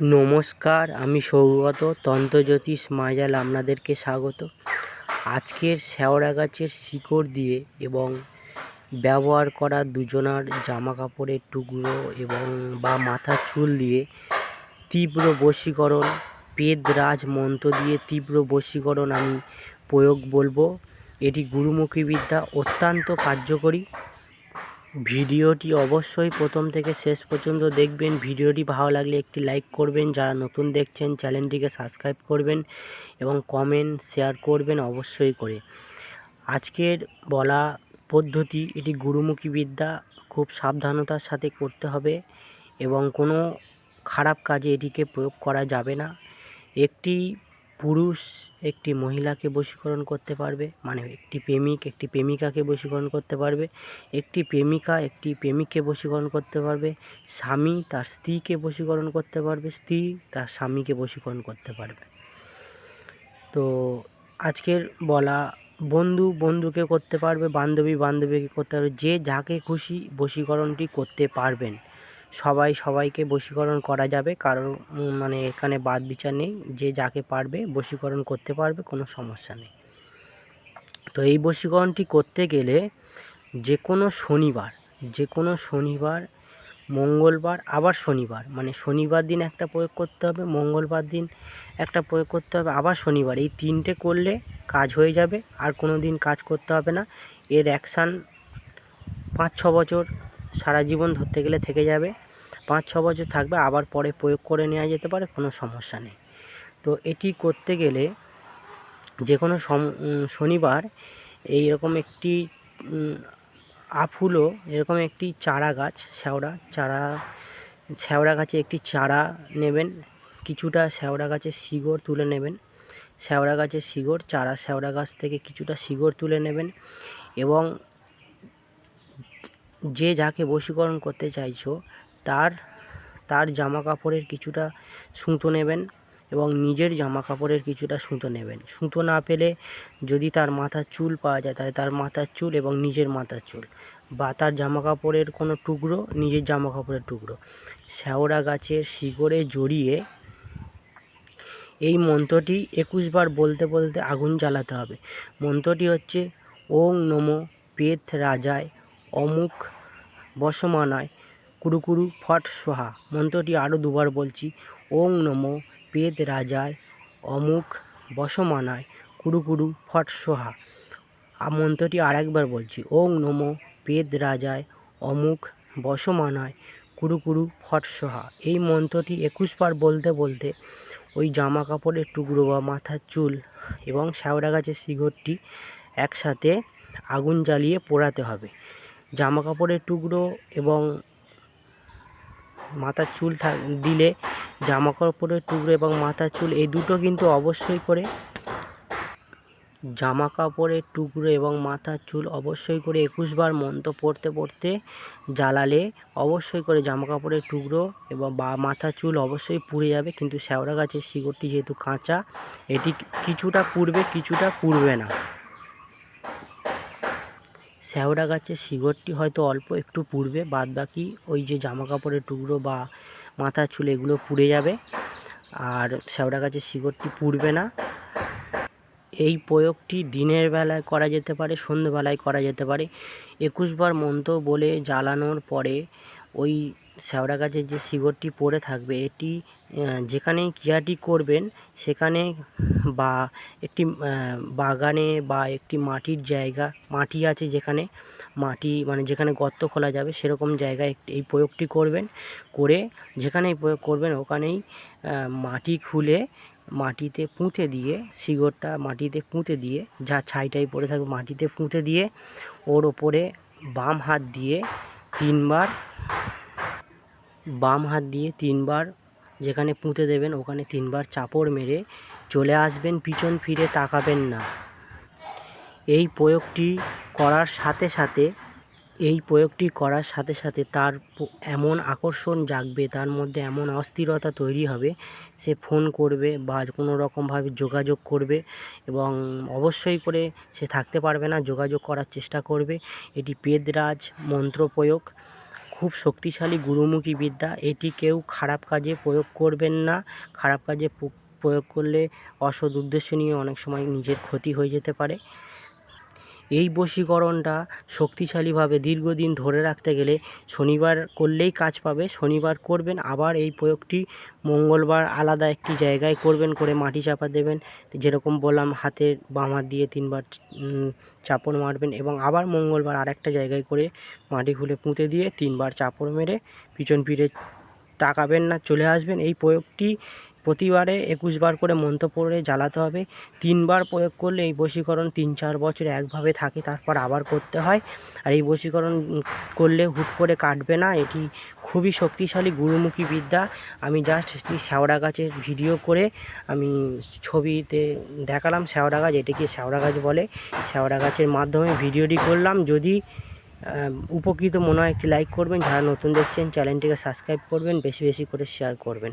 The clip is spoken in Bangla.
নমস্কার, আমি সৌগত তন্ত্রজ্যোতিষ মাজাল আপনাদেরকে স্বাগত। আজকের শ্যাওড়া গাছের শিকড় দিয়ে এবং ব্যবহার করা দুজনার জামা কাপড়ের টুকরো এবং বা মাথার চুল দিয়ে তীব্র বশীকরণ পেদরাজ মন্ত্র দিয়ে তীব্র বশীকরণ আমি প্রয়োগ বলব। এটি গুরুমুখী বিদ্যা অত্যন্ত কার্যকরী। ভিডিওটি অবশ্যই প্রথম থেকে শেষ পর্যন্ত দেখবেন। ভিডিওটি ভালো লাগলে একটি লাইক করবেন। যারা নতুন দেখছেন, চ্যানেলটিকে সাবস্ক্রাইব করবেন এবং কমেন্ট শেয়ার করবেন অবশ্যই করে। আজকের বলা পদ্ধতি, এটি গুরুমুখী বিদ্যা। খুব সাবধানতার সাথে করতে হবে এবং কোনো খারাপ কাজে এটিকে প্রয়োগ করা যাবে না। একটি পুরুষ একটি মহিলাকে বশীকরণ করতে পারবে মানে একটি প্রেমিক, একটি প্রেমিকাকে বশীকরণ করতে পারবে, একটি প্রেমিকা একটি প্রেমিককে বশীকরণ করতে পারবে, স্বামী তার স্ত্রীকে বশীকরণ করতে পারবে, স্ত্রী তার স্বামীকে বশীকরণ করতে পারবে। তো আজকের বলা, বন্ধু বন্ধুকে করতে পারবে, বান্ধবী বান্ধবীকে করতে পারবে, যে যাকে খুশি বশীকরণটি করতে পারবেন। সবাই সবাইকে বশীকরণ করা যাবে, কারণ মানে এখানে বাদ বিচার নেই। যে যাকে পারবে বশীকরণ করতে পারবে, কোনো সমস্যা নেই। তো এই বশীকরণটি করতে গেলে যে কোনো শনিবার, যে কোনো শনিবার, মঙ্গলবার, আবার শনিবার মানে শনিবার দিন একটা প্রয়োগ করতে হবে, মঙ্গলবার দিন একটা প্রয়োগ করতে হবে, আবার শনিবার। এই তিনটে করলে কাজ হয়ে যাবে, আর কোনো দিন কাজ করতে হবে না। এর অ্যাকশান পাঁচ ছ বছর সারা জীবন ধরতে গেলে থেকে যাবে। পাঁচ ছ বছর থাকবে আবার পরে প্রয়োগ করে নেওয়া যেতে পারে কোনো সমস্যা নেই। তো এটি করতে গেলে যে কোনো শনিবার এইরকম একটি উম, আফুলো এরকম একটি চারা গাছ শ্যাওড়া চারা শ্যাওড়া গাছে একটি চারা নেবেন কিছুটা শ্যাওড়া গাছের শিগড় তুলে নেবেন। শ্যাওড়া গাছের শিকড় চারা শ্যাওড়া গাছ থেকে কিছুটা শিকড় তুলে নেবেন এবং যে যাকে বশীকরণ করতে চাইছো, তার তার জামা কাপড়ের কিছুটা সুতো নেবেন এবং নিজের জামা কাপড়ের কিছুটা সুতো নেবেন। সুতো না পেলে যদি তার মাথার চুল পাওয়া যায়, তাহলে তার মাথার চুল এবং নিজের মাথার চুল বা তার জামা কাপড়ের কোনো টুকরো, নিজের জামা কাপড়ের টুকরো। শ্যাওড়া গাছের শিকড়ে জড়িয়ে এই মন্ত্রটি একুশ বার বলতে বলতে আগুন জ্বালাতে হবে। মন্ত্রটি হচ্ছে, ওং নমো পেত রাজায় অমুক বসমানায় কুরুকুরু ফট সোহা। মন্ত্রটি আরও দুবার বলছি, ওং নমো পেদ রাজায় অমুক বসমানায় কুরুকুরু ফট সোহা। আর মন্ত্রটি আরেকবার বলছি, ওং নমো পেদ রাজায় অমুক বসমানায় কুরুকুরু ফট সোহা। এই মন্ত্রটি একুশ বার বলতে বলতে ওই জামা কাপড়ের টুকরো বা মাথার চুল এবং শ্যাওড়া গাছের শিকড়টি একসাথে আগুন জ্বালিয়ে পোড়াতে হবে। জামা কাপড়ের টুকরো এবং মাথার চুল দিলে জামা কাপড়ের টুকরো এবং মাথার চুল, এই দুটো কিন্তু অবশ্যই করে। জামা কাপড়ের টুকরো এবং মাথার চুল অবশ্যই করে একুশ বার মন্ত্র পড়তে পড়তে জ্বালালে অবশ্যই করে জামা কাপড়ের টুকরো এবং বা মাথার চুল অবশ্যই পুড়ে যাবে, কিন্তু শ্যাওড়া গাছের শিকড়টি যেহেতু কাঁচা, এটি কিছুটা পুড়বে কিছুটা পুড়বে না। শ্যাওড়া গাছের শিকড়টি হয়তো অল্প একটু পুড়বে বাদ বাকি ওই যে জামা কাপড়ের টুকরো বা মাথার চুল এগুলো পুড়ে যাবে। আর শ্যাওড়া গাছের শিকড়টি পুড়বে না। এই প্রয়োগটি দিনের বেলায় করা যেতে পারে, সন্ধ্যেবেলায় করা যেতে পারে। একুশবার মন্ত্র বলে জ্বালানোর পরে ওই শ্যাওড়া গাছের যে শিকড়টি পড়ে থাকবে, এটি যেখানেই ক্রিয়াটি করবেন, সেখানে বা একটি বাগানে বা একটি মাটির জায়গা, মাটি আছে যেখানে, মাটি মানে যেখানে গর্ত খোলা যাবে, সেরকম জায়গায় এই প্রয়োগটি করবেন। করে যেখানেই প্রয়োগ করবেন, ওখানেই মাটি খুলে মাটিতে পুঁতে দিয়ে, শিকড়টা মাটিতে পুঁতে দিয়ে, যা ছাইটাই পড়ে থাকবে মাটিতে পুঁতে দিয়ে, ওর ওপরে বাম হাত দিয়ে তিনবার বাম হাত দিয়ে তিনবার যেখানে পুঁতে দেবেন, ওখানে তিনবার চাপড় মেরে চলে আসবেন, পিছন ফিরে তাকাবেন না। এই প্রয়োগটি করার সাথে সাথে, এই প্রয়োগটি করার সাথে সাথে তার এমন আকর্ষণ জাগবে, তার মধ্যে এমন অস্থিরতা তৈরি হবে, সে ফোন করবে বা কোনো রকমভাবে যোগাযোগ করবে এবং অবশ্যই করে সে থাকতে পারবে না, যোগাযোগ করার চেষ্টা করবে। এটি পেদরাজ মন্ত্র প্রয়োগ। খুব শক্তিশালী গুরুমুখী বিদ্যা। এটি কেউ খারাপ কাজে প্রয়োগ করবেন না। খারাপ কাজে প্রয়োগ করলে অসদ উদ্দেশ্য নিয়ে অনেক সময় নিজের ক্ষতি হয়ে যেতে পারে। এই বশীকরণটা শক্তিশালীভাবে দীর্ঘদিন ধরে রাখতে গেলে শনিবার করলেই কাজ পাবে, শনিবার করবেন, আবার এই প্রয়োগটি মঙ্গলবার আলাদা একটি জায়গায় করবেন, করে মাটি চাপা দেবেন, যেরকম বললাম হাতের বাম হাত দিয়ে তিনবার চাপড় মারবেন এবং আবার মঙ্গলবার আরেকটা জায়গায় করে মাটি খুলে পুঁতে দিয়ে তিনবার চাপড় মেরে পিছন ফিরে তাকাবেন না, চলে আসবেন। এই প্রয়োগটি প্রতিবারে একুশ বার করে মন্ত্র পড়ে জ্বালাতে হবে। তিনবার প্রয়োগ করলে এই বশীকরণ তিন চার বছর একভাবে থাকে, তারপর আবার করতে হয়। আর এই বশীকরণ করলে হুট করে কাটবে না, এটি খুবই শক্তিশালী গুরুমুখী বিদ্যা। আমি জাস্ট একটি শ্যাওড়া গাছের ভিডিও করে আমি ছবিতে দেখালাম শ্যাওড়া গাছ, এটিকে শ্যাওড়া গাছ বলে। শ্যাওড়া গাছের মাধ্যমে ভিডিওটি করলাম। যদি উপকৃত মনে হয় একটি লাইক করবেন, যারা নতুন দেখছেন, চ্যানেলটিকে সাবস্ক্রাইব করবেন, বেশি বেশি করে শেয়ার করবেন।